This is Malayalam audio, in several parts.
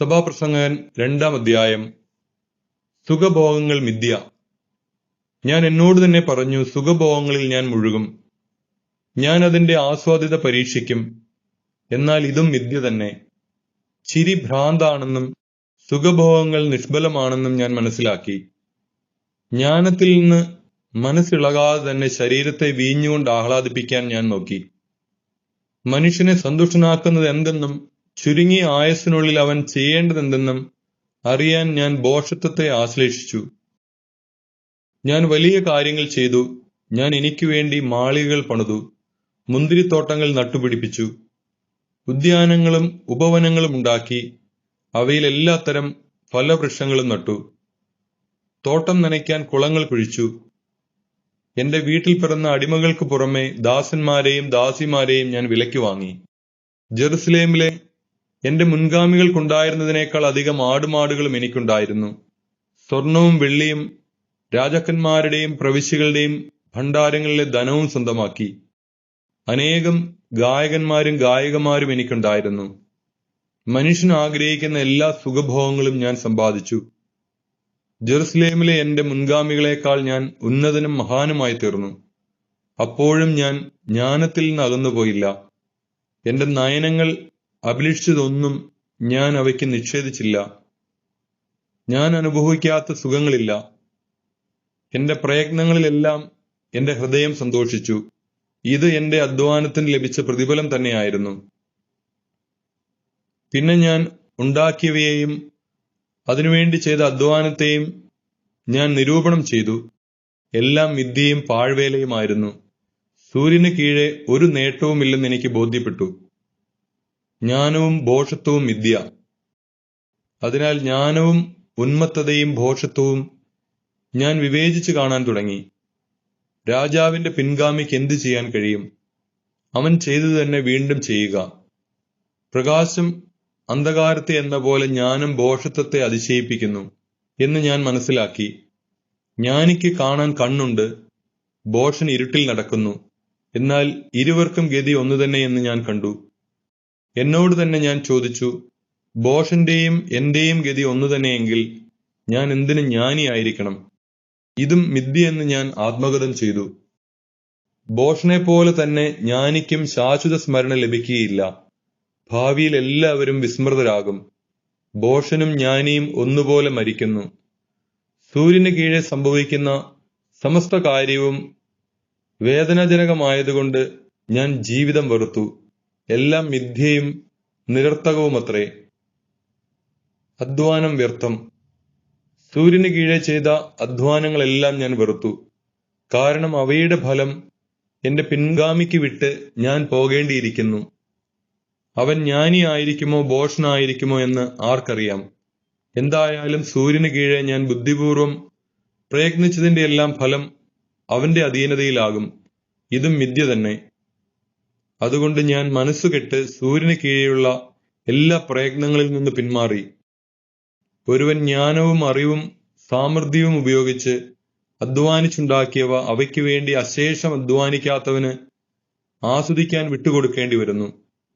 സഭാപ്രസംഗകൻ രണ്ടാം അധ്യായം. സുഖഭോഗങ്ങൾ മിഥ്യ. ഞാൻ എന്നോട് തന്നെ പറഞ്ഞു സുഖഭോഗങ്ങളിൽ ഞാൻ മുഴുകും. ഞാൻ അതിന്റെ ആസ്വാദ്യത പരീക്ഷിക്കും. എന്നാൽ ഇതും മിഥ്യ തന്നെ. ചിരി ഭ്രാന്താണെന്നും സുഖഭോഗങ്ങൾ നിഷ്ഫലമാണെന്നും ഞാൻ മനസ്സിലാക്കി. ജ്ഞാനത്തിൽ നിന്ന് മനസ്സിളകാതെ തന്നെ ശരീരത്തെ വീഞ്ഞുകൊണ്ട് ആഹ്ലാദിപ്പിക്കാൻ ഞാൻ നോക്കി. മനുഷ്യനെ സന്തുഷ്ടനാക്കുന്നത് എന്തെന്നും ചുരുങ്ങിയ ആയസ്സിനുള്ളിൽ അവൻ ചെയ്യേണ്ടതെന്തെന്നും അറിയാൻ ഞാൻ ബോഷത്വത്തെ ആശ്ലേഷിച്ചു. ഞാൻ വലിയ കാര്യങ്ങൾ ചെയ്തു. ഞാൻ എനിക്ക് വേണ്ടി മാളികകൾ പണിതു. മുന്തിരിത്തോട്ടങ്ങൾ നട്ടുപിടിപ്പിച്ചു. ഉദ്യാനങ്ങളും ഉപവനങ്ങളും ഉണ്ടാക്കി. അവയിൽ എല്ലാത്തരം ഫലവൃക്ഷങ്ങളും നട്ടു. തോട്ടം നനയ്ക്കാൻ കുളങ്ങൾ കുഴിച്ചു. എന്റെ വീട്ടിൽ പിറന്ന അടിമകൾക്ക് പുറമെ ദാസന്മാരെയും ദാസിമാരെയും ഞാൻ വിലയ്ക്ക് വാങ്ങി. ജെറുസലേമിലെ എന്റെ മുൻഗാമികൾക്കുണ്ടായിരുന്നതിനേക്കാൾ അധികം ആടുമാടുകളും എനിക്കുണ്ടായിരുന്നു. സ്വർണവും വെള്ളിയും രാജാക്കന്മാരുടെയും പ്രവിശ്യകളുടെയും ഭണ്ഡാരങ്ങളിലെ ധനവും സ്വന്തമാക്കി. അനേകം ഗായകന്മാരും ഗായികമാരും എനിക്കുണ്ടായിരുന്നു. മനുഷ്യൻ ആഗ്രഹിക്കുന്ന എല്ലാ സുഖഭോഗങ്ങളും ഞാൻ സമ്പാദിച്ചു. ജെറുസലേമിലെ എന്റെ മുൻഗാമികളെക്കാൾ ഞാൻ ഉന്നതനും മഹാനുമായി തീർന്നു. അപ്പോഴും ഞാൻ ജ്ഞാനത്തിൽ നിന്ന് അകന്നുപോയില്ല. എന്റെ നയനങ്ങൾ അഭിലഷിച്ചതൊന്നും ഞാൻ അവയ്ക്ക് നിഷേധിച്ചില്ല. ഞാൻ അനുഭവിക്കാത്ത സുഖങ്ങളില്ല. എന്റെ പ്രയത്നങ്ങളിലെല്ലാം എന്റെ ഹൃദയം സന്തോഷിച്ചു. ഇത് എന്റെ അധ്വാനത്തിന് ലഭിച്ച പ്രതിഫലം തന്നെയായിരുന്നു. പിന്നെ ഞാൻ ഉണ്ടാക്കിയവയെയും അതിനുവേണ്ടി ചെയ്ത അധ്വാനത്തെയും ഞാൻ നിരൂപണം ചെയ്തു. എല്ലാം വിദ്യയും പാഴ്വേലയുമായിരുന്നു. സൂര്യന് കീഴെ ഒരു നേട്ടവുമില്ലെന്ന് എനിക്ക് ബോധ്യപ്പെട്ടു. ജ്ഞാനവും ഭോഷത്വവും വിദ്യ. അതിനാൽ ജ്ഞാനവും ഉന്മത്തതയും ഭോഷത്വവും ഞാൻ വിവേചിച്ചു കാണാൻ തുടങ്ങി. രാജാവിന്റെ പിൻഗാമിക്ക് എന്തു ചെയ്യാൻ കഴിയും? അവൻ ചെയ്തു തന്നെ വീണ്ടും ചെയ്യുക. പ്രകാശം അന്ധകാരത്തെ എന്ന പോലെ ജ്ഞാനം ഭോഷത്വത്തെ അതിശയിപ്പിക്കുന്നു എന്ന് ഞാൻ മനസ്സിലാക്കി. ജ്ഞാനിക്ക് കാണാൻ കണ്ണുണ്ട് ഭോഷൻ ഇരുട്ടിൽ നടക്കുന്നു. എന്നാൽ ഇരുവർക്കും ഗതി ഒന്നു തന്നെ എന്ന് ഞാൻ കണ്ടു. എന്നോട് തന്നെ ഞാൻ ചോദിച്ചു ബോഷന്റെയും എന്റെയും ഗതി ഒന്നു തന്നെയെങ്കിൽ ഞാൻ എന്തിനു ജ്ഞാനിയായിരിക്കണം? ഇതും മിഥ്യയെന്ന് ഞാൻ ആത്മഗതം ചെയ്തു. ബോഷനെ പോലെ തന്നെ ജ്ഞാനിക്കും ശാശ്വത സ്മരണ ലഭിക്കുകയില്ല. ഭാവിയിൽ എല്ലാവരും വിസ്മൃതരാകും. ബോഷനും ജ്ഞാനിയും ഒന്നുപോലെ മരിക്കുന്നു. സൂര്യന് കീഴെ സംഭവിക്കുന്ന സമസ്ത കാര്യവും വേദനാജനകമായതുകൊണ്ട് ഞാൻ ജീവിതം വെറുത്തു. എല്ലാം മിഥ്യയും നിരർത്ഥകവുമത്രേ. അധ്വാനം വ്യർത്ഥം. സൂര്യന് കീഴെ ചെയ്ത അധ്വാനങ്ങളെല്ലാം ഞാൻ വെറുത്തു. കാരണം അവയുടെ ഫലം എന്റെ പിൻഗാമിക്ക് വിട്ട് ഞാൻ പോകേണ്ടിയിരിക്കുന്നു. അവൻ ജ്ഞാനിയായിരിക്കുമോ ഭോഷനായിരിക്കുമോ എന്ന് ആർക്കറിയാം. എന്തായാലും സൂര്യന് കീഴെ ഞാൻ ബുദ്ധിപൂർവം പ്രയത്നിച്ചതിന്റെ എല്ലാം ഫലം അവന്റെ അധീനതയിലാകും. ഇതും മിഥ്യ തന്നെ. അതുകൊണ്ട് ഞാൻ മനസ്സുകെട്ട് സൂര്യന് കീഴെയുള്ള എല്ലാ പ്രയത്നങ്ങളിൽ നിന്ന് പിന്മാറി. ഒരുവൻ ജ്ഞാനവും അറിവും സാമർഥ്യവും ഉപയോഗിച്ച് അധ്വാനിച്ചുണ്ടാക്കിയവ അവയ്ക്ക് വേണ്ടി അശേഷം അധ്വാനിക്കാത്തവന് ആസ്വദിക്കാൻ വിട്ടുകൊടുക്കേണ്ടി വരുന്നു.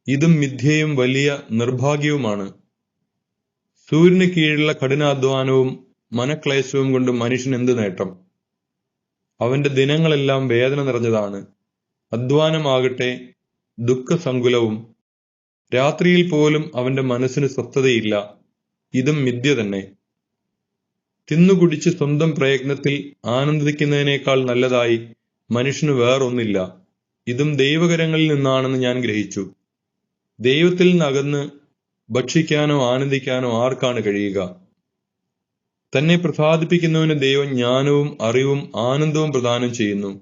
ഇതും മിഥ്യയും വലിയ നിർഭാഗ്യവുമാണ്. സൂര്യന് കീഴിലുള്ള കഠിനാധ്വാനവും മനക്ലേശവും കൊണ്ട് മനുഷ്യൻ എന്ത് നേട്ടം? അവന്റെ ദിനങ്ങളെല്ലാം വേദന നിറഞ്ഞതാണ്. അധ്വാനമാകട്ടെ ദുഃഖസങ്കുലവും രാത്രിയിൽ പോലും അവന്റെ മനസ്സിന് സ്വസ്ഥതയില്ല. ഇതും മിഥ്യ തന്നെ. തിന്നുകുടിച്ച് സ്വന്തം പ്രയത്നത്തിൽ ആനന്ദിക്കുന്നതിനേക്കാൾ നല്ലതായി മനുഷ്യന് വേറൊന്നില്ല. ഇതും ദൈവകരങ്ങളിൽ നിന്നാണെന്ന് ഞാൻ ഗ്രഹിച്ചു. ദൈവത്തിൽ നിന്നകന്ന് ഭക്ഷിക്കാനോ ആനന്ദിക്കാനോ ആർക്കാണ് കഴിയുക? തന്നെ പ്രസാദിപ്പിക്കുന്നവന് ദൈവം ജ്ഞാനവും അറിവും ആനന്ദവും പ്രദാനം ചെയ്യുന്നു.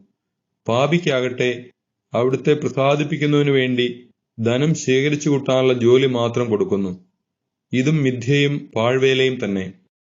പാപിക്കാകട്ടെ അവിടുത്തെ പ്രസാദിപ്പിക്കുന്നതിനു വേണ്ടി ധനം ശേഖരിച്ചു കൂട്ടാനുള്ള ജോലി മാത്രം കൊടുക്കുന്നു. ഇതും മിഥ്യയും പാഴ്വേലയും തന്നെ.